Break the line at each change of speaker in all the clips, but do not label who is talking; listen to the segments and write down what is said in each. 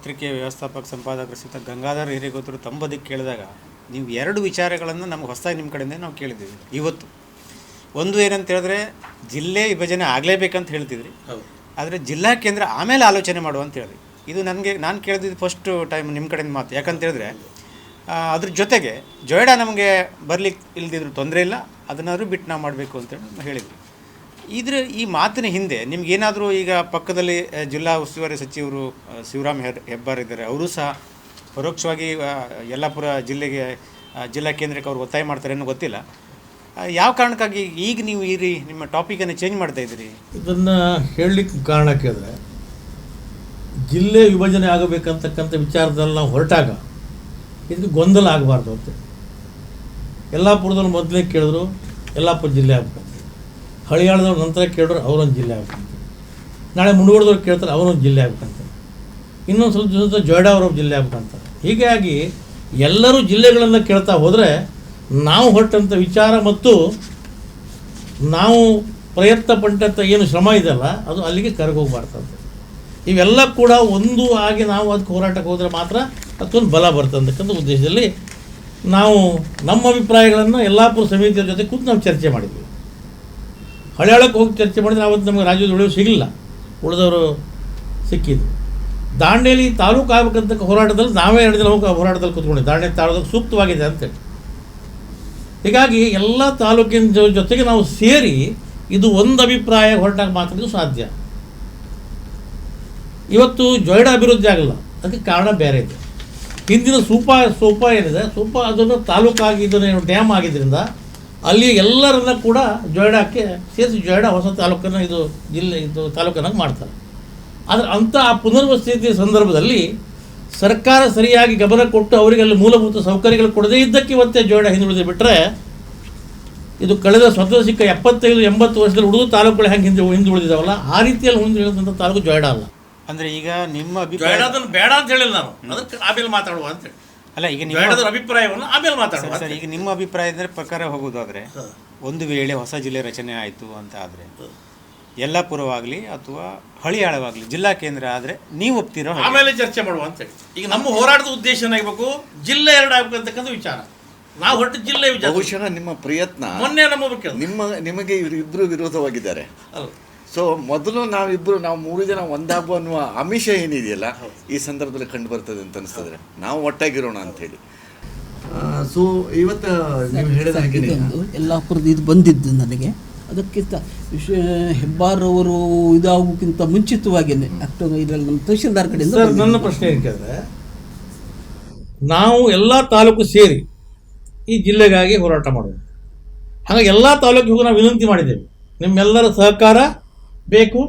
ಪತ್ರಿಕೆಯ ವ್ಯವಸ್ಥಾಪಕ ಸಂಪಾದಕರು ಸಹಿತ ಗಂಗಾಧರ ಹಿರೇಗೋತರು ತಂಬದಿಕ್ಕೆ ಕೇಳಿದಾಗ ನೀವು ಎರಡು ವಿಚಾರಗಳನ್ನು ನಮ್ಗೆ ಹೊಸದಾಗಿ ನಿಮ್ಮ ಕಡೆಯಿಂದ ನಾವು ಕೇಳಿದ್ದೀವಿ. ಇವತ್ತು ಒಂದು ಏನಂತ ಹೇಳಿದ್ರೆ ಜಿಲ್ಲೆ ವಿಭಜನೆ ಆಗಲೇಬೇಕಂತ ಹೇಳ್ತಿದ್ರಿ. ಆದರೆ ಜಿಲ್ಲಾ ಕೇಂದ್ರ ಆಮೇಲೆ ಆಲೋಚನೆ ಮಾಡುವ ಅಂತ ಹೇಳಿದ್ರಿ. ಇದು ನನಗೆ ನಾನು ಕೇಳಿದ್ದು ಫಸ್ಟ್ ಟೈಮ್ ನಿಮ್ಮ ಕಡೆಯಿಂದ ಮಾತು. ಯಾಕಂತ ಹೇಳಿದ್ರೆ ಅದ್ರ ಜೊತೆಗೆ ಜೊಯ್ಡಾ ನಮಗೆ ಬರ್ಲಿಕ್ಕೆ ಇಲ್ದಿದ್ರು ತೊಂದರೆ ಇಲ್ಲ. ಅದನ್ನಾದ್ರೂ ಬಿಟ್ಟು ನಾವು ಮಾಡಬೇಕು ಅಂತೇಳಿ ನಾನು ಹೇಳಿದ್ವಿ. ಇದ್ರ ಈ ಮಾತಿನ ಹಿಂದೆ ನಿಮ್ಗೇನಾದರೂ ಈಗ ಪಕ್ಕದಲ್ಲಿ ಜಿಲ್ಲಾ ಉಸ್ತುವಾರಿ ಸಚಿವರು ಶಿವರಾಮ್ ಹೆಬ್ಬಾರ್ ಇದ್ದಾರೆ, ಅವರು ಸಹ ಪರೋಕ್ಷವಾಗಿ ಯಲ್ಲಾಪುರ ಜಿಲ್ಲೆಗೆ ಜಿಲ್ಲಾ ಕೇಂದ್ರಕ್ಕೆ ಅವ್ರು ಒತ್ತಾಯ ಮಾಡ್ತಾರೆ ಅನ್ನೋ ಗೊತ್ತಿಲ್ಲ. ಯಾವ ಕಾರಣಕ್ಕಾಗಿ ಈಗ ನೀವು ಈ ನಿಮ್ಮ ಟಾಪಿಕನ್ನು ಚೇಂಜ್ ಮಾಡ್ತಾ ಇದ್ದೀರಿ?
ಇದನ್ನು ಹೇಳಲಿಕ್ಕೆ ಕಾರಣ ಕೇಳಿದ್ರೆ ಜಿಲ್ಲೆ ವಿಭಜನೆ ಆಗಬೇಕಂತಕ್ಕಂಥ ವಿಚಾರದಲ್ಲಿ ನಾವು ಹೊರಟಾಗ ಇದಕ್ಕೆ ಗೊಂದಲ ಆಗಬಾರ್ದು ಅಂತ. ಯಲ್ಲಾಪುರದಲ್ಲಿ ಮೊದಲೇ ಕೇಳಿದ್ರು, ಯಲ್ಲಾಪುರ ಜಿಲ್ಲೆ ಆಗ್ಬೇಕಂತ ಹಳಿಯಾಳದವ್ರು ನಂತರ ಕೇಳಿದ್ರೆ ಅವರೊಂದು ಜಿಲ್ಲೆ ಆಗ್ಬೇಕಂತ ನಾಳೆ ಮುಂಡುವರ್ದವ್ರು ಕೇಳ್ತಾರೆ ಅವರೊಂದು ಜಿಲ್ಲೆ ಆಗ್ಬೇಕಂತ ಇನ್ನೊಂದು ಸ್ವಲ್ಪ ದಿವಸ ಜೊಯ್ಡಾ ಅವರೊಬ್ಬ ಜಿಲ್ಲೆ ಆಗ್ಬೇಕಂತ ಹೀಗಾಗಿ ಎಲ್ಲರೂ ಜಿಲ್ಲೆಗಳನ್ನು ಕೇಳ್ತಾ ಹೋದರೆ ನಾವು ಹೊಟ್ಟಂಥ ವಿಚಾರ ಮತ್ತು ನಾವು ಪ್ರಯತ್ನ ಪಟ್ಟಂಥ ಏನು ಶ್ರಮ ಇದೆಯಲ್ಲ, ಅದು ಅಲ್ಲಿಗೆ ಕರಗೋಗ್ಬಾರ್ದಂತೆ. ಇವೆಲ್ಲ ಕೂಡ ಒಂದು ಆಗಿ ನಾವು ಅದಕ್ಕೆ ಹೋರಾಟಕ್ಕೆ ಹೋದರೆ ಮಾತ್ರ ಅದಕ್ಕೊಂದು ಬಲ ಬರ್ತದೆ ಅಂತಕ್ಕಂಥ ಉದ್ದೇಶದಲ್ಲಿ ನಾವು ನಮ್ಮ ಅಭಿಪ್ರಾಯಗಳನ್ನು ಯಲ್ಲಾಪುರ ಸಮಿತಿಯ ಜೊತೆ ಕೂತು ನಾವು ಚರ್ಚೆ ಮಾಡಿದ್ವಿ. ಹಳೆಯಾಳಕ್ಕೆ ಹೋಗಿ ಚರ್ಚೆ ಮಾಡಿದ್ರೆ ಅವತ್ತು ನಮಗೆ ರಾಜ್ಯದ ಉಳಿವು ಸಿಗಲಿಲ್ಲ. ಉಳಿದವರು ಸಿಕ್ಕಿದ್ದು. ದಾಂಡೇಲಿ ತಾಲೂಕು ಆಗಬೇಕಂತ ಹೋರಾಟದಲ್ಲಿ ನಾವೇ ಎರಡು ದಿನ ಹೋಗಿ ಹೋರಾಟದಲ್ಲಿ ಕೂತ್ಕೊಂಡಿದ್ದೆ ದಾಂಡೇಲಿ ತಾಲೂಕು ಸೂಕ್ತವಾಗಿದೆ ಅಂತೇಳಿ ಹೀಗಾಗಿ ಎಲ್ಲ ತಾಲೂಕಿನ ಜೊತೆಗೆ ನಾವು ಸೇರಿ ಇದು ಒಂದು ಅಭಿಪ್ರಾಯ ಹೊರಟಾಗ ಮಾತ್ರ ಸಾಧ್ಯ. ಇವತ್ತು ಜೊಯ್ಡ ಅಭಿವೃದ್ಧಿ ಆಗಲ್ಲ. ಅದಕ್ಕೆ ಕಾರಣ ಬೇರೆ ಇದೆ. ಹಿಂದಿನ ಸೂಪ ಸೂಪ ಏನಿದೆ, ಸೂಪ ಅದನ್ನು ತಾಲೂಕಾಗಿ ಇದನ್ನು ಡ್ಯಾಮ್ ಆಗಿದ್ದರಿಂದ ಅಲ್ಲಿ ಎಲ್ಲರನ್ನ ಕೂಡ ಜೊಯ್ಡಾಕ್ಕೆ ಸೇರಿಸಿ ಜೊಯ್ಡಾ ಹೊಸ ತಾಲೂಕನ್ನು ಇದು ಜಿಲ್ಲೆ ಇದು ತಾಲೂಕನ್ನಾಗಿ ಮಾಡ್ತಾರೆ. ಆದರೆ ಅಂಥ ಆ ಪುನರ್ವಸತಿ ಸಂದರ್ಭದಲ್ಲಿ ಸರ್ಕಾರ ಸರಿಯಾಗಿ ಗಮನ ಕೊಟ್ಟು ಅವರಿಗೆ ಅಲ್ಲಿ ಮೂಲಭೂತ ಸೌಕರ್ಯಗಳು ಕೊಡದೇ ಇದ್ದಕ್ಕೆ ಇವತ್ತೇ ಜೋಡ ಹಿಂದುಳಿದು ಬಿಟ್ಟರೆ ಇದು ಕಳೆದ ಸ್ವತಂತ್ರ ಸಿಕ್ಕ ಎಪ್ಪತ್ತೈದು ಎಂಬತ್ತು ವರ್ಷದಲ್ಲಿ ಉಳಿದು ತಾಲೂಕುಗಳು ಹೆಂಗೆ ಹಿಂದೆ ಹಿಂದುಳಿದಿದಾವಲ್ಲ ಆ ರೀತಿಯಲ್ಲಿ ಹಿಂದುಳಿದಂಥ ತಾಲೂಕು ಜೋಯ್ಡ ಅಲ್ಲ.
ಅಂದರೆ ಈಗ ನಿಮ್ಮ ಅಭಿಪ್ರಾಯ
ಜೋಡದನ್ನು ಬೇಡ ಅಂತ ಹೇಳಿಲ್ಲ ನಾನು. ಅದಕ್ಕೆ ಆಮೇಲೆ ಮಾತಾಡುವ ಅಂತೇಳಿ
ಅಲ್ಲ ಈಗ ನಿಮ್ಮ
ಅಭಿಪ್ರಾಯವನ್ನು ಆಮೇಲೆ ಮಾತಾಡೋಣ.
ಸರ್ ಈಗ ನಿಮ್ಮ ಅಭಿಪ್ರಾಯದ ಪ್ರಕಾರ ಹೋಗೋದಾದ್ರೆ ಒಂದು ವೇಳೆ ಹೊಸ ಜಿಲ್ಲೆ ರಚನೆ ಆಯಿತು ಅಂತ ಆದರೆ ಯಲ್ಲಾಪುರವಾಗಲಿ ಅಥವಾ ಹಳಿಯಾಳವಾಗಲಿ ಜಿಲ್ಲಾ ಕೇಂದ್ರ ಆದರೆ ನೀವು ಒಪ್ತೀರೋ.
ಆಮೇಲೆ ಚರ್ಚೆ ಮಾಡುವ ಅಂತ ಹೇಳಿ. ಈಗ ನಮ್ಮ ಹೋರಾಟದ ಉದ್ದೇಶ ಏನಾಗಬೇಕು? ಜಿಲ್ಲೆ ಎರಡು ಆಗ್ಬೇಕಂತಕ್ಕಂಥ ವಿಚಾರ. ನಾವು ಹೊರಟು ಜಿಲ್ಲೆ ವಿಚಾರ.
ಬಹುಶಃ ನಿಮ್ಮ ಪ್ರಯತ್ನ
ಮೊನ್ನೆ ನಮ್ಮ
ನಿಮ್ಮ ನಿಮಗೆ ಇಬ್ಬರು ವಿರೋಧವಾಗಿದ್ದಾರೆ.
ಅಲ್ಲ.
ಸೊ ಮೊದಲು ನಾವಿಬ್ಬರು ನಾವು ಮೂರು ಜನ ಒಂದಾಗುವ ಅನ್ನುವ ಅಮಿಷ ಏನಿದೆಯಲ್ಲ ಈ ಸಂದರ್ಭದಲ್ಲಿ ಕಂಡು ಬರ್ತದೆ ಅಂತ ಅನಿಸ್ತದೆ ನಾವು ಒಟ್ಟಾಗಿರೋಣ ಅಂತ ಹೇಳಿ. ಸೊ ಇವತ್ತು ನೀವು ಹೇಳಿದ ಹಾಗೆ
ಯಲ್ಲಾಪುರದ ಇದು ಬಂದಿದ್ದು ನನಗೆ. ಅದಕ್ಕಿಂತ ವಿಶ್ವ ಹೆಬ್ಬಾರವರು ಇದಾಗೋಕ್ಕಿಂತ ಮುಂಚಿತವಾಗಿಯೇ ಅಕ್ಟೋಬರ್ ಇದರಲ್ಲಿ ನಮ್ಮ ತಹಶೀಲ್ದಾರ್ ಕಡೆ
ಸರ್ ನನ್ನ ಪ್ರಶ್ನೆ ಏನಕ್ಕೆ ನಾವು ಎಲ್ಲ ತಾಲೂಕು ಸೇರಿ ಈ ಜಿಲ್ಲೆಗಾಗಿ ಹೋರಾಟ ಮಾಡೋದು. ಹಾಗಾಗಿ ಎಲ್ಲ ತಾಲೂಕಿಗೂ ನಾವು ವಿನಂತಿ ಮಾಡಿದ್ದೇವೆ. ನಿಮ್ಮೆಲ್ಲರ ಸಹಕಾರ ಬೇಕು,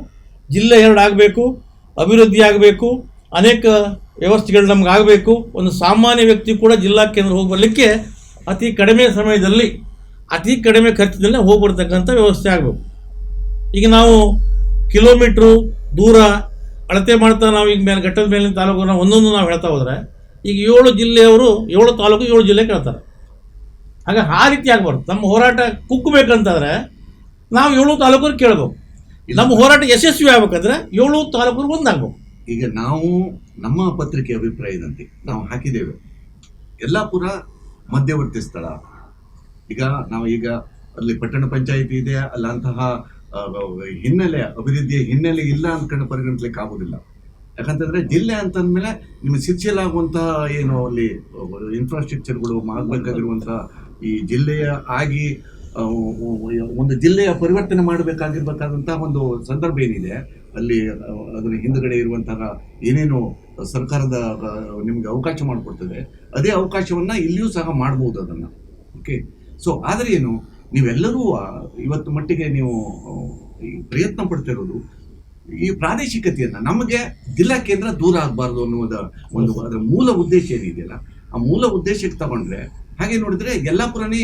ಜಿಲ್ಲೆ ಎರಡು ಆಗಬೇಕು, ಅಭಿವೃದ್ಧಿ ಆಗಬೇಕು, ಅನೇಕ ವ್ಯವಸ್ಥೆಗಳು ನಮ್ಗೆ ಆಗಬೇಕು. ಒಂದು ಸಾಮಾನ್ಯ ವ್ಯಕ್ತಿ ಕೂಡ ಜಿಲ್ಲಾ ಕೇಂದ್ರ ಹೋಗಿ ಅತಿ ಕಡಿಮೆ ಸಮಯದಲ್ಲಿ, ಅತಿ ಕಡಿಮೆ ಖರ್ಚಿನಲ್ಲಿ ಹೋಗಿ ಬರ್ತಕ್ಕಂಥ ವ್ಯವಸ್ಥೆ ಆಗಬೇಕು. ಈಗ ನಾವು ಕಿಲೋಮೀಟ್ರು ದೂರ ಅಳತೆ ಮಾಡ್ತಾ ನಾವು ಈಗ ಮೇಲೆ, ಘಟ್ಟದ ಮೇಲಿನ ತಾಲೂಕನ್ನು ಒಂದೊಂದು ನಾವು ಹೇಳ್ತಾ ಹೋದರೆ, ಈಗ ಏಳು ಜಿಲ್ಲೆಯವರು, ಏಳು ತಾಲೂಕು, ಏಳು ಜಿಲ್ಲೆ ಕೇಳ್ತಾರೆ. ಹಾಗೆ ಆ ರೀತಿ ಆಗ್ಬಾರ್ದು. ನಮ್ಮ ಹೋರಾಟ ಕುಕ್ಕಬೇಕಂತಂದರೆ ನಾವು ಏಳು ತಾಲೂಕರು ಕೇಳ್ಬೇಕು. ನಮ್ಮ ಹೋರಾಟ ಯಶಸ್ವಿ ಆಗ್ಬೇಕಂದ್ರೆ ಏಳು ತಾಲೂಕು ಒಂದಾಗಬೇಕು
ಈಗ ನಾವು ನಮ್ಮ ಪತ್ರಿಕೆ ಅಭಿಪ್ರಾಯದಂತೆ ನಾವು ಹಾಕಿದ್ದೇವೆ. ಯಲ್ಲಾಪುರ ಮಧ್ಯವರ್ತಿ ಸ್ಥಳ. ಈಗ ನಾವು ಈಗ ಅಲ್ಲಿ ಪಟ್ಟಣ ಪಂಚಾಯಿತಿ ಇದೆ, ಅಲ್ಲ ಅಂತಹ ಹಿನ್ನೆಲೆ, ಅಭಿವೃದ್ಧಿಯ ಹಿನ್ನೆಲೆ ಇಲ್ಲ ಅಂದ್ಕೊಂಡು ಪರಿಗಣಿಸ್ಲಿಕ್ಕೆ ಆಗೋದಿಲ್ಲ. ಯಾಕಂತಂದ್ರೆ ಜಿಲ್ಲೆ ಅಂತಂದ್ಮೇಲೆ ನಿಮ್ಮ ಶಿಕ್ಷೆಲಾಗುವಂತಹ ಏನು ಅಲ್ಲಿ ಇನ್ಫ್ರಾಸ್ಟ್ರಕ್ಚರ್ಗಳು ಮಾಡಬೇಕಾಗಿರುವಂತಹ ಈ ಜಿಲ್ಲೆಯ ಆಗಿ ಒಂದು ಜಿಲ್ಲೆಯ ಪರಿವರ್ತನೆ ಮಾಡಬೇಕಾಗಿರ್ಬೇಕಾದಂತಹ ಒಂದು ಸಂದರ್ಭ ಏನಿದೆ, ಅಲ್ಲಿ ಅದರ ಹಿಂದುಗಡೆ ಇರುವಂತಹ ಏನೇನು ಸರ್ಕಾರದ ನಿಮಗೆ ಅವಕಾಶ ಮಾಡಿಕೊಡ್ತದೆ, ಅದೇ ಅವಕಾಶವನ್ನ ಇಲ್ಲಿಯೂ ಸಹ ಮಾಡ್ಬೋದು ಅದನ್ನ. ಓಕೆ ಸೊ ಆದರೆ ಏನು, ನೀವೆಲ್ಲರೂ ಇವತ್ತು ಮಟ್ಟಿಗೆ ನೀವು ಪ್ರಯತ್ನ ಪಡ್ತಿರೋದು ಈ ಪ್ರಾದೇಶಿಕತೆಯನ್ನು, ನಮಗೆ ಜಿಲ್ಲಾ ಕೇಂದ್ರ ದೂರ ಆಗಬಾರ್ದು ಅನ್ನುವುದ ಒಂದು, ಅದರ ಮೂಲ ಉದ್ದೇಶ ಏನಿದೆಯಲ್ಲ, ಆ ಮೂಲ ಉದ್ದೇಶಕ್ಕೆ ತಗೊಂಡ್ರೆ, ಹಾಗೆ ನೋಡಿದ್ರೆ ಯಲ್ಲಾಪುರನೇ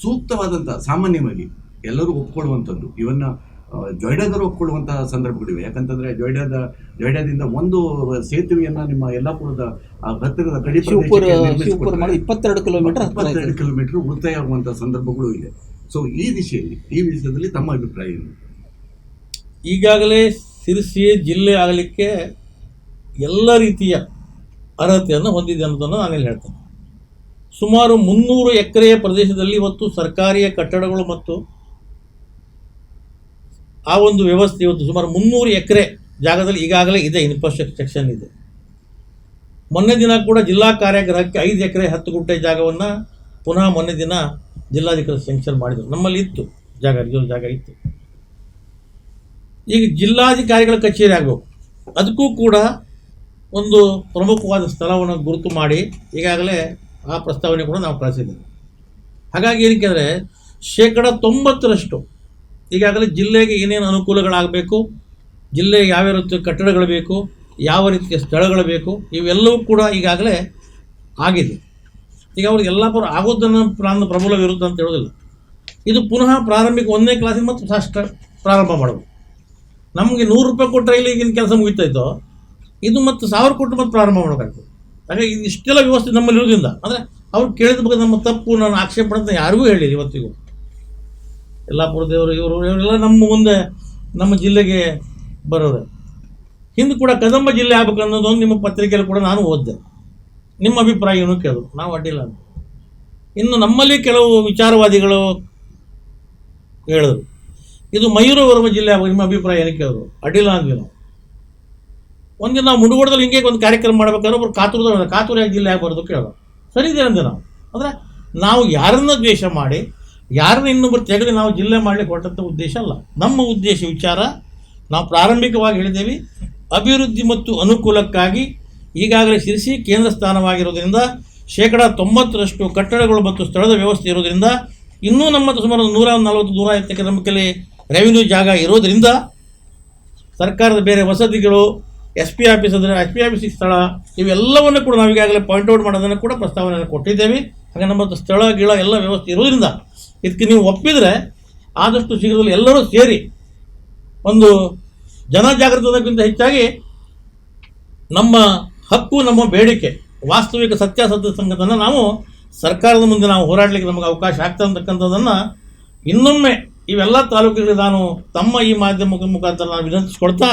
ಸೂಕ್ತವಾದಂಥ ಸಾಮಾನ್ಯವಾಗಿ ಎಲ್ಲರೂ ಒಪ್ಕೊಳ್ಳುವಂಥದ್ದು. ಇವನ್ನ ಜೊಯ್ಡಾದವರು ಒಪ್ಕೊಳ್ಳುವಂತಹ ಸಂದರ್ಭಗಳಿವೆ. ಯಾಕಂತಂದ್ರೆ ಜೊಯ್ಡಾದ ಜೊಯ್ಡಾದಿಂದ ಒಂದು ಸೇತುವೆಯನ್ನ ನಿಮ್ಮ ಯಲ್ಲಾಪುರದ ಆ ಹತ್ತಿರದ ಗಡಿ
ಇಪ್ಪತ್ತೆರಡು ಕಿಲೋಮೀಟರ್.
ಇಪ್ಪತ್ತೆರಡು ಕಿಲೋಮೀಟರ್ ಉಳಿತಾಯ ಆಗುವಂತಹ ಸಂದರ್ಭಗಳು ಇದೆ. ಸೊ ಈ ದಿಶೆಯಲ್ಲಿ ಈ ವಿಷಯದಲ್ಲಿ ತಮ್ಮ ಅಭಿಪ್ರಾಯ ಏನು?
ಈಗಾಗಲೇ ಸಿರಿಸಿ ಜಿಲ್ಲೆ ಆಗಲಿಕ್ಕೆ ಎಲ್ಲ ರೀತಿಯ ಅರ್ಹತೆಯನ್ನು ಹೊಂದಿದೆ ಅನ್ನೋದನ್ನು ನಾನಿಲ್ಲಿ ಹೇಳ್ತೇನೆ. ಸುಮಾರು ಮುನ್ನೂರು ಎಕರೆಯ ಪ್ರದೇಶದಲ್ಲಿ ಇವತ್ತು ಸರ್ಕಾರಿ ಕಟ್ಟಡಗಳು ಮತ್ತು ಆ ಒಂದು ವ್ಯವಸ್ಥೆ ಇವತ್ತು ಸುಮಾರು ಮುನ್ನೂರು ಎಕರೆ ಜಾಗದಲ್ಲಿ ಈಗಾಗಲೇ ಇದೆ ಇನ್ಫ್ರಾಸ್ಟ್ರಕ್ಚರ್ ಇದೆ. ಮೊನ್ನೆ ದಿನ ಕೂಡ ಜಿಲ್ಲಾ ಕಾರ್ಯಾಗ್ರಹಕ್ಕೆ ಐದು ಎಕರೆ ಹತ್ತು ಗುಂಟೆ ಜಾಗವನ್ನು ಪುನಃ ಮೊನ್ನೆ ದಿನ ಜಿಲ್ಲಾಧಿಕಾರಿ ಸೆಂಕ್ಷನ್ ಮಾಡಿದರು. ನಮ್ಮಲ್ಲಿ ಇತ್ತು ಜಾಗ ರಿಸರ್ವ್ ಜಾಗ ಇತ್ತು. ಈಗ ಜಿಲ್ಲಾಧಿಕಾರಿಗಳ ಕಚೇರಿ ಆಗಬೇಕು. ಅದಕ್ಕೂ ಕೂಡ ಒಂದು ಪ್ರಮುಖವಾದ ಸ್ಥಳವನ್ನು ಗುರುತು ಮಾಡಿ ಈಗಾಗಲೇ ಆ ಪ್ರಸ್ತಾವನೆ ಕೂಡ ನಾವು ಕಳಿಸಿದ್ದೇವೆ. ಹಾಗಾಗಿ ಏನಕ್ಕೆ ಅಂದರೆ ಶೇಕಡ ತೊಂಬತ್ತರಷ್ಟು, ಈಗಾಗಲೇ ಜಿಲ್ಲೆಗೆ ಏನೇನು ಅನುಕೂಲಗಳಾಗಬೇಕು ಜಿಲ್ಲೆಗೆ ಯಾವ್ಯಾವ ರೀತಿಯ ಕಟ್ಟಡಗಳು ಬೇಕು, ಯಾವ ರೀತಿಯ ಸ್ಥಳಗಳು ಬೇಕು, ಇವೆಲ್ಲವೂ ಕೂಡ ಈಗಾಗಲೇ ಆಗಿದೆ. ಈಗ ಅವ್ರಿಗೆ ಎಲ್ಲ ಪರ ಆಗೋದನ್ನು ನಾನು ಪ್ರಬಲ ವಿರುದ್ಧ ಅಂತ ಹೇಳೋದಿಲ್ಲ. ಇದು ಪುನಃ ಪ್ರಾರಂಭಿಕ ಒಂದನೇ ಕ್ಲಾಸಿಗೆ ಮತ್ತು ಫಸ್ಟ್ ಪ್ರಾರಂಭ ಮಾಡಬೇಕು ನಮಗೆ ನೂರು ರೂಪಾಯಿ ಕೊಟ್ಟರೆ ಇಲ್ಲಿ ಈಗಿನ ಕೆಲಸ ಮುಗಿತಾಯಿತೋ ಇದು ಮತ್ತು ಸಾವಿರ ಕೊಟ್ಟು ಮತ್ತೆ ಪ್ರಾರಂಭ ಮಾಡಬೇಕಾಗ್ತದೆ. ಹಾಗಾಗಿ ಇಷ್ಟೆಲ್ಲ ವ್ಯವಸ್ಥೆ ನಮ್ಮಲ್ಲಿ ಇರೋದ್ರಿಂದ. ಅಂದರೆ ಅವ್ರು ಕೇಳಿದ ಬಗ್ಗೆ ನಮ್ಮ ತಪ್ಪು ನಾನು ಆಕ್ಷೇಪಣೆ ಅಂತ ಯಾರಿಗೂ ಹೇಳಿಲ್ಲ ಇವತ್ತಿಗೂ. ಯಲ್ಲಾಪುರದವರು ಇವರು, ಇವರೆಲ್ಲ ನಮ್ಮ ಮುಂದೆ ನಮ್ಮ ಜಿಲ್ಲೆಗೆ ಬರೋರು. ಹಿಂದೆ ಕೂಡ ಕದಂಬ ಜಿಲ್ಲೆ ಆಗ್ಬೇಕು ಅನ್ನೋದೊಂದು ನಿಮ್ಮ ಪತ್ರಿಕೆಯಲ್ಲಿ ಕೂಡ ನಾನು ಓದಿದೆ. ನಿಮ್ಮ ಅಭಿಪ್ರಾಯ ಏನು ಕೇಳಿದ್ರು ನಾವು ಅಡ್ಡಿಲ್ಲ ಅಂತ. ಇನ್ನು ನಮ್ಮಲ್ಲಿ ಕೆಲವು ವಿಚಾರವಾದಿಗಳು ಹೇಳಿದ್ರು. ಇದು ಮಯೂರವರ್ಮ ಜಿಲ್ಲೆ ನಿಮ್ಮ ಅಭಿಪ್ರಾಯ ಏನು ಕೇಳಿದ್ರು ಅಡ್ಡಿಲ್ಲ ಅಂದ್ವಿ ನಾವು. ಒಂದಿನ ನಾವು ಮುಡುಗೋಡದಲ್ಲಿ ಹಿಂಗೆ ಒಂದು ಕಾರ್ಯಕ್ರಮ ಮಾಡ್ಬೇಕಾದ್ರೆ ಒಬ್ರು ಕಾತುರದ ಕಾತುರ ಯಾಕೆ ಜಿಲ್ಲೆ ಆಗ್ಬಾರ್ದು ಕೇಳೋದು. ಸರಿ ಇದೆ ಅಂದೆ ನಾವು. ಅಂದರೆ ನಾವು ಯಾರನ್ನ ದ್ವೇಷ ಮಾಡಿ, ಯಾರನ್ನ ಇನ್ನೊಬ್ಬರು ತೆಗೆದು ನಾವು ಜಿಲ್ಲೆ ಮಾಡಲಿಕ್ಕೆ ಹೊರಟಂಥ ಉದ್ದೇಶ ಅಲ್ಲ. ನಮ್ಮ ಉದ್ದೇಶ, ವಿಚಾರ ನಾವು ಪ್ರಾರಂಭಿಕವಾಗಿ ಹೇಳಿದ್ದೇವೆ. ಅಭಿವೃದ್ಧಿ ಮತ್ತು ಅನುಕೂಲಕ್ಕಾಗಿ ಈಗಾಗಲೇ ಶಿರಸಿ ಕೇಂದ್ರ ಸ್ಥಾನವಾಗಿರೋದ್ರಿಂದ ಶೇಕಡ ತೊಂಬತ್ತರಷ್ಟು ಕಟ್ಟಡಗಳು ಮತ್ತು ಸ್ಥಳದ ವ್ಯವಸ್ಥೆ ಇರೋದ್ರಿಂದ ಇನ್ನೂ ನಮ್ಮ ಸುಮಾರು ನೂರ ನಲವತ್ತು ನೂರ ಐವತ್ತಕ್ಕೆ ನಮ್ಮಲ್ಲಿ ರೆವಿನ್ಯೂ ಜಾಗ ಇರೋದ್ರಿಂದ ಸರ್ಕಾರದ ಬೇರೆ ವಸತಿಗಳು ಎಸ್ ಪಿ ಆಫೀಸ್ ಅಂದರೆ ಎಸ್ ಪಿ ಆಫೀಸಿಗೆ ಸ್ಥಳ, ಇವೆಲ್ಲವನ್ನು ಕೂಡ ನಾವು ಈಗಾಗಲೇ ಪಾಯಿಂಟ್ ಔಟ್ ಮಾಡೋದನ್ನು ಕೂಡ ಪ್ರಸ್ತಾವನೆಯನ್ನು ಕೊಟ್ಟಿದ್ದೇವೆ. ಹಾಗೆ ನಮ್ಮ ಸ್ಥಳ, ಗಿಳ ಎಲ್ಲ ವ್ಯವಸ್ಥೆ ಇರೋದ್ರಿಂದ ಇದಕ್ಕೆ ನೀವು ಒಪ್ಪಿದರೆ ಆದಷ್ಟು ಶೀಘ್ರದಲ್ಲಿ ಎಲ್ಲರೂ ಸೇರಿ ಒಂದು ಜನಜಾಗೃತದಕ್ಕಿಂತ ಹೆಚ್ಚಾಗಿ ನಮ್ಮ ಹಕ್ಕು, ನಮ್ಮ ಬೇಡಿಕೆ, ವಾಸ್ತವಿಕ ಸತ್ಯಾಸತ್ಯ ಸಂಗತನ ನಾವು ಸರ್ಕಾರದ ಮುಂದೆ ನಾವು ಹೋರಾಡಲಿಕ್ಕೆ ನಮಗೆ ಅವಕಾಶ ಆಗ್ತಾ ಅಂತಕ್ಕಂಥದ್ದನ್ನು ಇನ್ನೊಮ್ಮೆ ಇವೆಲ್ಲ ತಾಲೂಕುಗಳಿಗೆ ನಾನು ತಮ್ಮ ಈ ಮಾಧ್ಯಮ ಮುಖಾಂತರ ನಾನು ವಿನಂತಿಸ್ಕೊಡ್ತಾ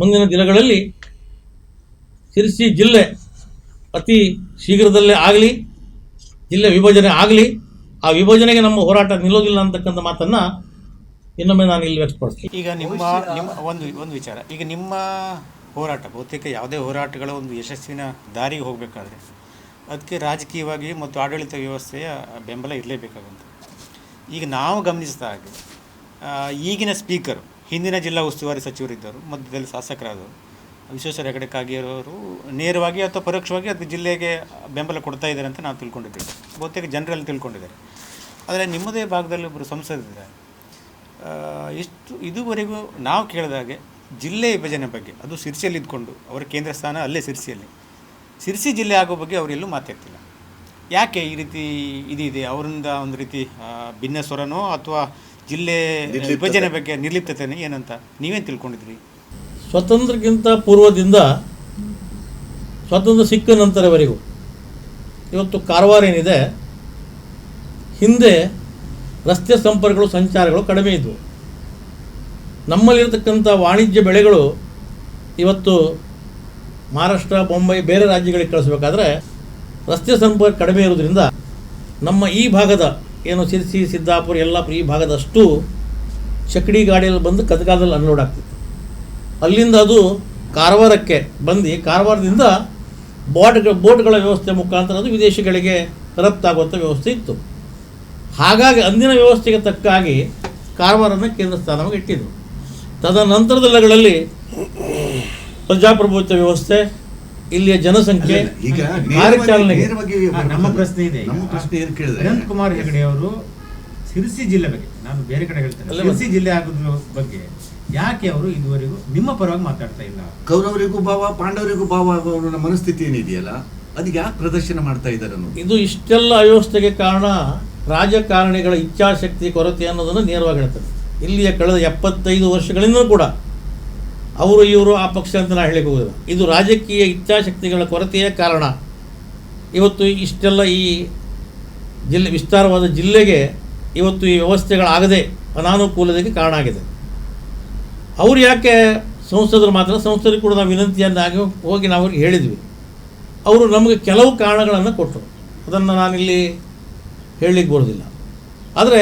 ಮುಂದಿನ ದಿನಗಳಲ್ಲಿ ಶಿರಸಿ ಜಿಲ್ಲೆ ಅತಿ ಶೀಘ್ರದಲ್ಲೇ ಆಗಲಿ, ಜಿಲ್ಲೆ ವಿಭಜನೆ ಆಗಲಿ, ಆ ವಿಭಜನೆಗೆ ನಮ್ಮ ಹೋರಾಟ ನಿಲ್ಲೋದಿಲ್ಲ ಅಂತಕ್ಕಂಥ ಮಾತನ್ನು ಇನ್ನೊಮ್ಮೆ ನಾನು ಇಲ್ಲಿ ವ್ಯಕ್ತಪಡಿಸ್ತೀನಿ.
ಈಗ ನಿಮ್ಮ ನಿಮ್ಮ ಒಂದು ಒಂದು ವಿಚಾರ. ಈಗ ನಿಮ್ಮ ಹೋರಾಟ, ಬಹುತೇಕ ಯಾವುದೇ ಹೋರಾಟಗಳ ಒಂದು ಯಶಸ್ವಿನ ದಾರಿಗೆ ಹೋಗಬೇಕಾದ್ರೆ ಅದಕ್ಕೆ ರಾಜಕೀಯವಾಗಿ ಮತ್ತು ಆಡಳಿತ ವ್ಯವಸ್ಥೆಯ ಬೆಂಬಲ ಇರಲೇಬೇಕಾಗುತ್ತೆ ಈಗ ನಾವು ಗಮನಿಸಿದ ಹಾಗೆ ಈಗಿನ ಸ್ಪೀಕರ್ ಹಿಂದಿನ ಜಿಲ್ಲಾ ಉಸ್ತುವಾರಿ ಸಚಿವರಿದ್ದರು, ಮಧ್ಯದಲ್ಲಿ ಶಾಸಕರಾದರು ವಿಶ್ವೇಶ್ವರ ಹೆಗಡೆ ಕಾಗೇರವರು ನೇರವಾಗಿ ಅಥವಾ ಪರೋಕ್ಷವಾಗಿ ಅದು ಜಿಲ್ಲೆಗೆ ಬೆಂಬಲ ಕೊಡ್ತಾ ಇದ್ದಾರೆ ಅಂತ ನಾವು ತಿಳ್ಕೊಂಡಿದ್ದೇವೆ. ಬಹುತೇಕ ಜನರಲ್ಲಿ ತಿಳ್ಕೊಂಡಿದ್ದಾರೆ. ಆದರೆ ನಿಮ್ಮದೇ ಭಾಗದಲ್ಲಿ ಒಬ್ಬರು ಸಂಸದಿದ್ದಾರೆ ಇಷ್ಟು, ಇದುವರೆಗೂ ನಾವು ಕೇಳಿದಾಗೆ ಜಿಲ್ಲೆ ವಿಭಜನೆ ಬಗ್ಗೆ, ಅದು ಸಿರ್ಸಿಯಲ್ಲಿ ಇದ್ಕೊಂಡು ಅವರ ಕೇಂದ್ರ ಸ್ಥಾನ ಅಲ್ಲೇ ಸಿರ್ಸಿಯಲ್ಲಿ. ಸಿರ್ಸಿ ಜಿಲ್ಲೆ ಆಗೋ ಬಗ್ಗೆ ಅವರೆಲ್ಲೂ ಮಾತಾಡ್ತಿಲ್ಲ. ಯಾಕೆ ಈ ರೀತಿ ಇದಿದೆ? ಅವರಿಂದ ಒಂದು ರೀತಿ ಭಿನ್ನ ಸ್ವರನೋ ಅಥವಾ ಜಿಲ್ಲೆ. ವಿಭಜನೆ ಬಗ್ಗೆ ನಿರ್ಲಿಪ್ತತೆ ಏನಂತ ನೀವೇನು ತಿಳ್ಕೊಂಡಿದ್ರಿ
ಸ್ವತಂತ್ರಕ್ಕಿಂತ ಪೂರ್ವದಿಂದ ಸ್ವಾತಂತ್ರ್ಯ ಸಿಕ್ಕ ನಂತರವರೆಗೂ ಇವತ್ತು ಕಾರವಾರ ಏನಿದೆ ಹಿಂದೆ ರಸ್ತೆ ಸಂಪರ್ಕಗಳು ಸಂಚಾರಗಳು ಕಡಿಮೆ ಇದ್ದವು ನಮ್ಮಲ್ಲಿರತಕ್ಕಂಥ ವಾಣಿಜ್ಯ ಬೆಳೆಗಳು ಇವತ್ತು ಮಹಾರಾಷ್ಟ್ರ ಬೊಂಬೈ ಬೇರೆ ರಾಜ್ಯಗಳಿಗೆ ಕಳಿಸ್ಬೇಕಾದ್ರೆ ರಸ್ತೆ ಸಂಪರ್ಕ ಕಡಿಮೆ ಇರೋದ್ರಿಂದ ನಮ್ಮ ಈ ಭಾಗದ ಏನು ಸಿರಿಸಿ ಸಿದ್ದಾಪುರ ಎಲ್ಲ ಈ ಭಾಗದಷ್ಟು ಚಕಡಿ ಗಾಡಿಯಲ್ಲಿ ಬಂದು ಕದಗಾದಲ್ಲಿ ಅನ್ಲೋಡ್ ಆಗ್ತಿತ್ತು. ಅಲ್ಲಿಂದ ಅದು ಕಾರವಾರಕ್ಕೆ ಬಂದು ಕಾರವಾರದಿಂದ ಬೋಟ್ ಬೋಟ್ಗಳ ವ್ಯವಸ್ಥೆ ಮುಖಾಂತರ ಅದು ವಿದೇಶಗಳಿಗೆ ರಫ್ತಾಗುವಂಥ ವ್ಯವಸ್ಥೆ ಇತ್ತು. ಹಾಗಾಗಿ ಅಂದಿನ ವ್ಯವಸ್ಥೆಗೆ ತಕ್ಕಾಗಿ ಕಾರವಾರನ ಕೇಂದ್ರ ಸ್ಥಾನವಾಗಿ ಇಟ್ಟಿದ್ದರು ತದನಂತರದಲ್ಲಗಳಲ್ಲಿ ಪ್ರಜಾಪ್ರಭುತ್ವ ವ್ಯವಸ್ಥೆ ಇಲ್ಲಿಯ ಜನಸಂಖ್ಯೆ
ಈಗ
ನಮ್ಮ ಪ್ರಶ್ನೆ ಇದೆ.
ನಮ್ಮ ಪ್ರಶ್ನೆ ಏನು ಕೇಳಿದ್ರೆ
ಅನಂತ್ ಕುಮಾರ್ ಹೆಗಡೆ ಅವರು ಸಿರಿಸಿ ಜಿಲ್ಲೆ ಬಗ್ಗೆ ನಾನು ಬೇರೆ ಕಡೆ ಹೇಳ್ತೇನೆ ಸಿರಿಸಿ ಜಿಲ್ಲೆ ಆಗೋದ್ರ ಬಗ್ಗೆ ಯಾಕೆ ಅವರು ಇದುವರೆಗೂ ನಿಮ್ಮ ಪರವಾಗಿ ಮಾತಾಡ್ತಾ ಇಲ್ಲ?
ಕೌರವರಿಗೂ ಭಾವ ಪಾಂಡವರಿಗೂ ಭಾವ ಅವರ ಮನಸ್ಥಿತಿ ಏನಿದೆಯಲ್ಲ ಅದಕ್ಕೆ ಯಾಕೆ ಪ್ರದರ್ಶನ ಮಾಡ್ತಾ ಇದ್ದಾರೆ
ಇದು ಇಷ್ಟೆಲ್ಲ ಅವ್ಯವಸ್ಥೆಗೆ ಕಾರಣ ರಾಜಕಾರಣಿಗಳ ಇಚ್ಛಾಶಕ್ತಿ ಕೊರತೆ ಅನ್ನೋದನ್ನು ನೇರವಾಗಿ ಹೇಳ್ತಾರೆ ಇಲ್ಲಿಯ ಕಳೆದ ಎಪ್ಪತ್ತೈದು ವರ್ಷಗಳಿಂದಲೂ ಕೂಡ ಅವರು, ಇವರು, ಆ ಪಕ್ಷ ಅಂತ ನಾನು ಹೇಳಿಕ್ಕೆ ಹೋಗೋದಿಲ್ಲ. ಇದು ರಾಜಕೀಯ ಇಚ್ಛಾಶಕ್ತಿಗಳ ಕೊರತೆಯೇ ಕಾರಣ. ಇವತ್ತು ಇಷ್ಟೆಲ್ಲ ಈ ಜಿಲ್ಲೆ ವಿಸ್ತಾರವಾದ ಜಿಲ್ಲೆಗೆ ಇವತ್ತು ಈ ವ್ಯವಸ್ಥೆಗಳಾಗದೆ ಅನಾನುಕೂಲತೆಗೆ ಕಾರಣ ಆಗಿದೆ. ಅವರು ಯಾಕೆ ಸಂಸದರು ಮಾತ್ರ ಸಂಸದರಿಗೆ ಕೂಡ ನಾವು ವಿನಂತಿಯನ್ನಾಗಿ ಹೋಗಿ ನಾವು ಅವ್ರಿಗೆ ಹೇಳಿದ್ವಿ. ಅವರು ನಮಗೆ ಕೆಲವು ಕಾರಣಗಳನ್ನು ಕೊಟ್ಟರು. ಅದನ್ನು ನಾನಿಲ್ಲಿ ಹೇಳಲಿಕ್ಕೆ ಬರೋದಿಲ್ಲ ಆದರೆ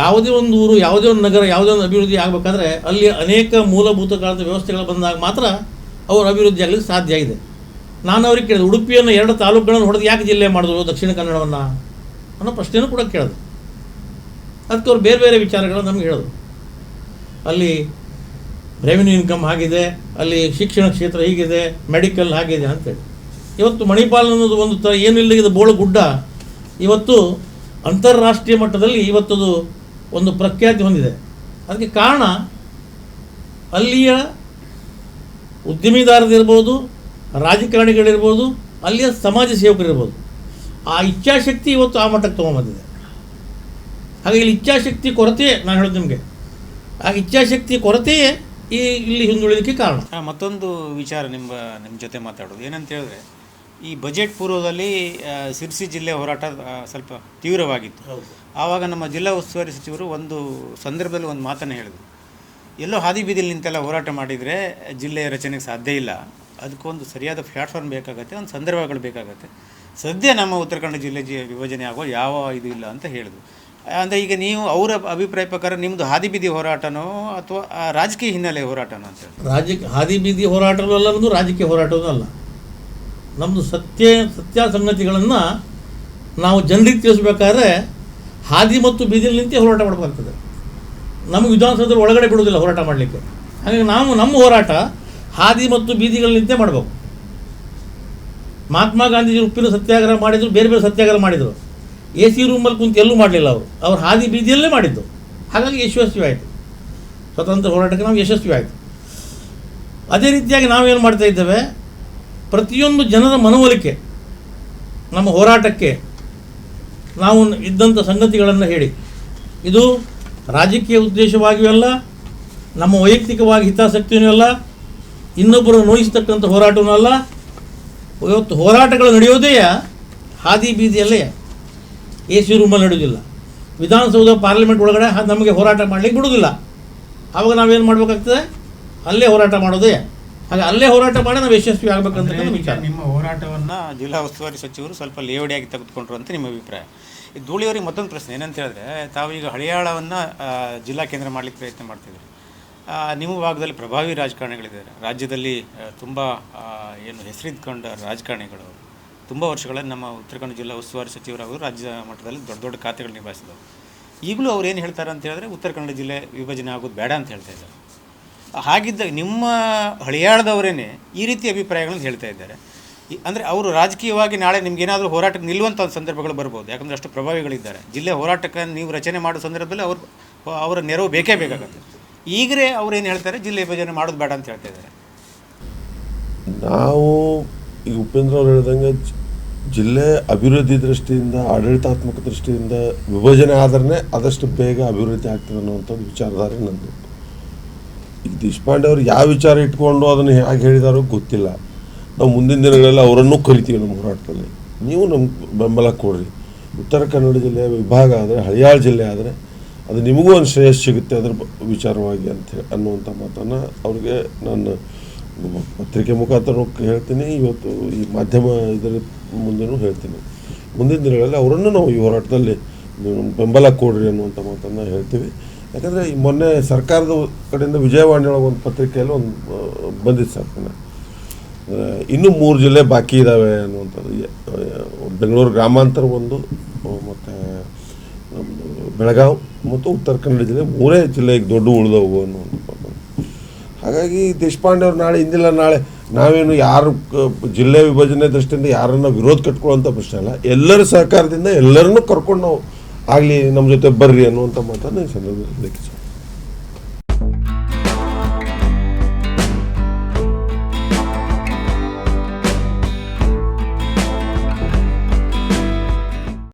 ಯಾವುದೇ ಒಂದು ಊರು, ಯಾವುದೇ ಒಂದು ನಗರ, ಯಾವುದೇ ಒಂದು ಅಭಿವೃದ್ಧಿ ಆಗಬೇಕಾದ್ರೆ ಅಲ್ಲಿ ಅನೇಕ ಮೂಲಭೂತ ಕಾಲದ ವ್ಯವಸ್ಥೆಗಳು ಬಂದಾಗ ಮಾತ್ರ ಅವರು ಅಭಿವೃದ್ಧಿ ಆಗಲಿಕ್ಕೆ ಸಾಧ್ಯ ಆಗಿದೆ. ನಾನು ಅವ್ರಿಗೆ ಕೇಳಿದೆ, ಉಡುಪಿಯನ್ನು ಎರಡು ತಾಲೂಕುಗಳನ್ನು ಹೊಡೆದು ಯಾಕೆ ಜಿಲ್ಲೆ ಮಾಡಿದ್ರು ದಕ್ಷಿಣ ಕನ್ನಡವನ್ನು? ಅನ್ನೋ ಪ್ರಶ್ನೆಯೂ ಕೂಡ ಕೇಳಿದೆ. ಅದಕ್ಕೆ ಅವ್ರು ಬೇರೆ ಬೇರೆ ವಿಚಾರಗಳನ್ನು ನಮ್ಗೆ ಹೇಳೋದು ಅಲ್ಲಿ ರೆವಿನ್ಯೂ ಇನ್ಕಮ್ ಆಗಿದೆ, ಅಲ್ಲಿ ಶಿಕ್ಷಣ ಕ್ಷೇತ್ರ ಹೀಗಿದೆ ಮೆಡಿಕಲ್ ಆಗಿದೆ ಅಂತೇಳಿ ಇವತ್ತು ಮಣಿಪಾಲ್ ಅನ್ನೋದು ಒಂದು ಏನು ಇಲ್ಲದ ಬೋಳು ಗುಡ್ಡ. ಇವತ್ತು ಅಂತಾರಾಷ್ಟ್ರೀಯ ಮಟ್ಟದಲ್ಲಿ ಇವತ್ತದು ಒಂದು ಪ್ರಖ್ಯಾತಿ ಹೊಂದಿದೆ. ಅದಕ್ಕೆ ಕಾರಣ ಅಲ್ಲಿಯ ಉದ್ಯಮಿದಾರರಿರ್ಬೋದು, ರಾಜಕಾರಣಿಗಳಿರ್ಬೋದು, ಅಲ್ಲಿಯ ಸಮಾಜ ಸೇವಕರಿರ್ಬೋದು. ಆ ಇಚ್ಛಾಶಕ್ತಿ ಇವತ್ತು ಆ ಮಟ್ಟಕ್ಕೆ ತೊಗೊಂಬಂದಿದೆ ಹಾಗೆ ಇಲ್ಲಿ ಇಚ್ಛಾಶಕ್ತಿ ಕೊರತೆ ನಾನು ಹೇಳೋದು ನಿಮಗೆ. ಆ ಇಚ್ಛಾಶಕ್ತಿ ಕೊರತೆಯೇ ಈ ಇಲ್ಲಿ ಹಿಂದುಳಿದಕ್ಕೆ ಕಾರಣ.
ಮತ್ತೊಂದು ವಿಚಾರ ನಿಮ್ಮ ನಿಮ್ಮ ಜೊತೆ ಮಾತಾಡೋದು ಏನಂತ ಹೇಳಿದ್ರೆ ಈ ಬಜೆಟ್ ಪೂರ್ವದಲ್ಲಿ ಸಿರ್ಸಿ ಜಿಲ್ಲೆ ಹೋರಾಟ ಸ್ವಲ್ಪ ತೀವ್ರವಾಗಿತ್ತು. ಆವಾಗ ನಮ್ಮ ಜಿಲ್ಲಾ ಉಸ್ತುವಾರಿ ಸಚಿವರು ಒಂದು ಸಂದರ್ಭದಲ್ಲಿ ಒಂದು ಮಾತನ್ನು ಹೇಳಿದರು. ಎಲ್ಲೋ ಹಾದಿ ಬೀದಿಲಿ ನಿಂತೆಲ್ಲ ಹೋರಾಟ ಮಾಡಿದರೆ ಜಿಲ್ಲೆಯ ರಚನೆಗೆ ಸಾಧ್ಯ ಇಲ್ಲ. ಅದಕ್ಕೊಂದು ಸರಿಯಾದ ಪ್ಲಾಟ್ಫಾರ್ಮ್ ಬೇಕಾಗತ್ತೆ ಒಂದು ಸಂದರ್ಭಗಳು ಬೇಕಾಗತ್ತೆ. ಸದ್ಯ ನಮ್ಮ ಉತ್ತರ ಕನ್ನಡ ಜಿಲ್ಲೆ ಜಿ ವಿಭಜನೆ ಆಗೋ ಯಾವ ಇದು ಇಲ್ಲ ಅಂತ ಹೇಳಿದ್ರು. ಅಂದರೆ ಈಗ ನೀವು ಅವರ ಅಭಿಪ್ರಾಯ ಪ್ರಕಾರ ನಿಮ್ಮದು ಹಾದಿ ಬೀದಿ ಹೋರಾಟನೋ ಅಥವಾ ರಾಜಕೀಯ ಹಿನ್ನೆಲೆ ಹೋರಾಟನೋ ಅಂತ ಹೇಳಿ
ರಾಜಕೀಯ ಹಾದಿ ಬೀದಿ ಹೋರಾಟವೂ ಅಲ್ಲ ರಾಜಕೀಯ ಹೋರಾಟವೂ ಅಲ್ಲ. ನಮ್ಮದು ಸತ್ಯ ಸತ್ಯ ಸಂಗತಿಗಳನ್ನು ನಾವು ಜನರಿಗೆ ತಿಳಿಸ್ಬೇಕಾದ್ರೆ ಹಾದಿ ಮತ್ತು ಬೀದಿಯಲ್ಲಿ ನಿಂತೇ ಹೋರಾಟ ಮಾಡಬೇಕಾಗ್ತದೆ. ನಮಗೆ ವಿಧಾನಸೌಧದಲ್ಲಿ ಒಳಗಡೆ ಬಿಡೋದಿಲ್ಲ ಹೋರಾಟ ಮಾಡಲಿಕ್ಕೆ. ಹಾಗಾಗಿ ನಾವು ನಮ್ಮ ಹೋರಾಟ ಹಾದಿ ಮತ್ತು ಬೀದಿಗಳ ನಿಂತೆ ಮಾಡಬೇಕು. ಮಹಾತ್ಮ ಗಾಂಧೀಜಿ ಉಪ್ಪಿನ ಸತ್ಯಾಗ್ರಹ ಮಾಡಿದರು, ಬೇರೆ ಬೇರೆ ಸತ್ಯಾಗ್ರಹ ಮಾಡಿದರು. ಎ ಸಿ ರೂಮಲ್ಲಿ ಕುಂತು ಎಲ್ಲೂ ಮಾಡಲಿಲ್ಲ ಅವರು. ಅವ್ರು ಹಾದಿ ಬೀದಿಯಲ್ಲೇ ಮಾಡಿದ್ದು. ಹಾಗಾಗಿ ಯಶಸ್ವಿ ಆಯಿತು. ಸ್ವತಂತ್ರ ಹೋರಾಟಕ್ಕೆ ನಾವು ಯಶಸ್ವಿ ಆಯಿತು. ಅದೇ ರೀತಿಯಾಗಿ ನಾವೇನು ಮಾಡ್ತಾ ಇದ್ದೇವೆ? ಪ್ರತಿಯೊಂದು ಜನರ ಮನವೊಲಿಕೆ, ನಮ್ಮ ಹೋರಾಟಕ್ಕೆ ನಾವು ಇದ್ದಂಥ ಸಂಗತಿಗಳನ್ನು ಹೇಳಿ. ಇದು ರಾಜಕೀಯ ಉದ್ದೇಶವಾಗಿಯೂ ಅಲ್ಲ, ನಮ್ಮ ವೈಯಕ್ತಿಕವಾಗಿ ಹಿತಾಸಕ್ತಿಯೂ ಅಲ್ಲ, ಇನ್ನೊಬ್ಬರು ನೋಯಿಸ್ತಕ್ಕಂಥ ಹೋರಾಟವೂ ಅಲ್ಲ. ಇವತ್ತು ಹೋರಾಟಗಳು ನಡೆಯೋದೇ ಹಾದಿ ಬೀದಿಯಲ್ಲೇ. ಎ ಸಿ ರೂಮಲ್ಲಿ ನಡೆಯೋದಿಲ್ಲ ವಿಧಾನಸೌಧ ಪಾರ್ಲಿಮೆಂಟ್ ಒಳಗಡೆ ನಮಗೆ ಹೋರಾಟ ಮಾಡಲಿಕ್ಕೆ ಬಿಡೋದಿಲ್ಲ ಆವಾಗ ನಾವೇನು ಮಾಡಬೇಕಾಗ್ತದೆ? ಅಲ್ಲೇ ಹೋರಾಟ ಮಾಡೋದೇ ಹಾಗೆ ಅಲ್ಲೇ ಹೋರಾಟ ಮಾಡಿ ನಾವು ಯಶಸ್ವಿ ಆಗಬೇಕಂತ ವಿಚಾರ.
ನಿಮ್ಮ ಹೋರಾಟವನ್ನ ಜಿಲ್ಲಾ ಉಸ್ತುವಾರಿ ಸಚಿವರು ಸ್ವಲ್ಪ ಲೇವಡಿಯಾಗಿ ತೆಗೆದುಕೊಂಡ್ರು ಅಂತ ನಿಮ್ಮ ಅಭಿಪ್ರಾಯ. ಈ ಧೂಳಿಯವರಿಗೆ ಮತ್ತೊಂದು ಪ್ರಶ್ನೆ ಏನಂತ ಹೇಳಿದ್ರೆ ತಾವೀಗ ಹಳಿಯಾಳವನ್ನು ಜಿಲ್ಲಾ ಕೇಂದ್ರ ಮಾಡ್ಲಿಕ್ಕೆ ಪ್ರಯತ್ನ ಮಾಡ್ತಿದ್ದೀರಿ. ನಿಮ್ಮ ಭಾಗದಲ್ಲಿ ಪ್ರಭಾವಿ ರಾಜಕಾರಣಿಗಳಿದ್ದಾರೆ. ರಾಜ್ಯದಲ್ಲಿ ತುಂಬ ಏನು ಹೆಸರಿದ್ಕೊಂಡ ರಾಜಕಾರಣಿಗಳು. ತುಂಬ ವರ್ಷಗಳಲ್ಲಿ ನಮ್ಮ ಉತ್ತರ ಕನ್ನಡ ಜಿಲ್ಲಾ ಉಸ್ತುವಾರಿ ಸಚಿವರಾಗಿ ರಾಜ್ಯ ಮಟ್ಟದಲ್ಲಿ ದೊಡ್ಡ ದೊಡ್ಡ ಖಾತೆಗಳು ನಿಭಾಯಿಸಿದವು ಈಗಲೂ ಅವ್ರು ಏನು ಹೇಳ್ತಾರೆ ಅಂತ ಹೇಳಿದ್ರೆ ಉತ್ತರ ಕನ್ನಡ ಜಿಲ್ಲೆ ವಿಭಜನೆ ಆಗೋದು ಬೇಡ ಅಂತ ಹೇಳ್ತಾ ಇದ್ದಾರೆ. ಹಾಗಿದ್ದಾಗ ನಿಮ್ಮ ಹಳಿಯಾಳದವರೇ ಈ ರೀತಿ ಅಭಿಪ್ರಾಯಗಳನ್ನು ಹೇಳ್ತಾ ಇದ್ದಾರೆ. ಅಂದರೆ ಅವರು ರಾಜಕೀಯವಾಗಿ ನಾಳೆ ನಿಮ್ಗೆ ಏನಾದರೂ ಹೋರಾಟಕ್ಕೆ ನಿಲ್ಲುವಂಥ ಸಂದರ್ಭಗಳು ಬರ್ಬೋದು. ಯಾಕಂದರೆ ಅಷ್ಟು ಪ್ರಭಾವಿಗಳಿದ್ದಾರೆ. ಜಿಲ್ಲೆ ಹೋರಾಟಕ್ಕೆ ನೀವು ರಚನೆ ಮಾಡೋ ಸಂದರ್ಭದಲ್ಲಿ ಅವರು ಅವರ ನೆರವು ಬೇಕೇ ಬೇಕಾಗುತ್ತೆ. ಈಗಲೇ ಅವ್ರು ಏನು ಹೇಳ್ತಾರೆ? ಜಿಲ್ಲೆ ವಿಭಜನೆ ಮಾಡೋದು ಬೇಡ ಅಂತ ಹೇಳ್ತಾ ಇದ್ದಾರೆ.
ನಾವು ಈಗ ಉಪೇಂದ್ರ ಅವ್ರು ಹೇಳ್ದಂಗೆ ಜಿಲ್ಲೆ ಅಭಿವೃದ್ಧಿ ದೃಷ್ಟಿಯಿಂದ, ಆಡಳಿತಾತ್ಮಕ ದೃಷ್ಟಿಯಿಂದ ವಿಭಜನೆ ಆದ್ರೆ ಆದಷ್ಟು ಬೇಗ ಅಭಿವೃದ್ಧಿ ಆಗ್ತದೆ ಅನ್ನುವಂಥದ್ದು ವಿಚಾರಧಾರೆ ನಂದು. ದೇಶಪಾಂಡೆ ಅವರು ಯಾವ ವಿಚಾರ ಇಟ್ಕೊಂಡು ಅದನ್ನು ಹೇಗೆ ಹೇಳಿದಾರೋ ಗೊತ್ತಿಲ್ಲ. ನಾವು ಮುಂದಿನ ದಿನಗಳಲ್ಲಿ ಅವರನ್ನೂ ಕರಿತೀವಿ ನಮ್ಮ ಹೋರಾಟದಲ್ಲಿ. ನೀವು ನಮ್ಗೆ ಬೆಂಬಲ ಕೊಡ್ರಿ. ಉತ್ತರ ಕನ್ನಡ ಜಿಲ್ಲೆಯ ವಿಭಾಗ ಆದರೆ, ಹಳಿಯಾಳ ಜಿಲ್ಲೆ ಆದರೆ, ಅದು ನಿಮಗೂ ಒಂದು ಶ್ರೇಯಸ್ ಸಿಗುತ್ತೆ ಅದರ ವಿಚಾರವಾಗಿ ಅಂತ ಅನ್ನುವಂಥ ಮಾತನ್ನು ಅವ್ರಿಗೆ ನಾನು ಪತ್ರಿಕೆ ಮುಖಾಂತರ ಹೇಳ್ತೀನಿ, ಇವತ್ತು ಈ ಮಾಧ್ಯಮ ಇದರ ಮುಂದೆನೂ ಹೇಳ್ತೀನಿ. ಮುಂದಿನ ದಿನಗಳಲ್ಲಿ ಅವರನ್ನು ನಾವು ಈ ಹೋರಾಟದಲ್ಲಿ ಬೆಂಬಲ ಕೊಡ್ರಿ ಅನ್ನುವಂಥ ಮಾತನ್ನು ಹೇಳ್ತೀವಿ. ಯಾಕಂದರೆ ಈ ಮೊನ್ನೆ ಸರ್ಕಾರದ ಕಡೆಯಿಂದ ವಿಜಯವಾಣಿ ಒಳಗೆ ಒಂದು ಪತ್ರಿಕೆಯಲ್ಲಿ ಒಂದು ಬಂದಿತ್ತು ಸರ್ ಇನ್ನೂ ಮೂರು ಜಿಲ್ಲೆ ಬಾಕಿ ಇದ್ದಾವೆ ಅನ್ನುವಂಥದ್ದು. ಬೆಂಗಳೂರು ಗ್ರಾಮಾಂತರ ಒಂದು ಮತ್ತು ಬೆಳಗಾವಿ ಮತ್ತು ಉತ್ತರ ಕನ್ನಡ ಜಿಲ್ಲೆ ಮೂರೇ ಜಿಲ್ಲೆ ಈಗ ದೊಡ್ಡ ಉಳಿದವು ಅನ್ನುವಂಥದ್ದು. ಹಾಗಾಗಿ ದೇಶಪಾಂಡೆ ಅವ್ರು ನಾಳೆ ಹಿಂದಿಲ್ಲ, ನಾಳೆ ನಾವೇನು ಯಾರು ಜಿಲ್ಲೆ ವಿಭಜನೆ ದೃಷ್ಟಿಯಿಂದ ಯಾರನ್ನ ವಿರೋಧ ಕಟ್ಕೊಳ್ಳೋಂಥ ಪ್ರಶ್ನೆ ಅಲ್ಲ. ಎಲ್ಲರ ಸಹಕಾರದಿಂದ ಎಲ್ಲರನ್ನೂ ಕರ್ಕೊಂಡು ನಾವು ಆಗಲಿ ನಮ್ಮ ಜೊತೆ ಬರ್ರಿ ಅನ್ನುವಂಥ ಮಾತನ್ನು ಈ ಸಂದರ್ಭದಲ್ಲಿ.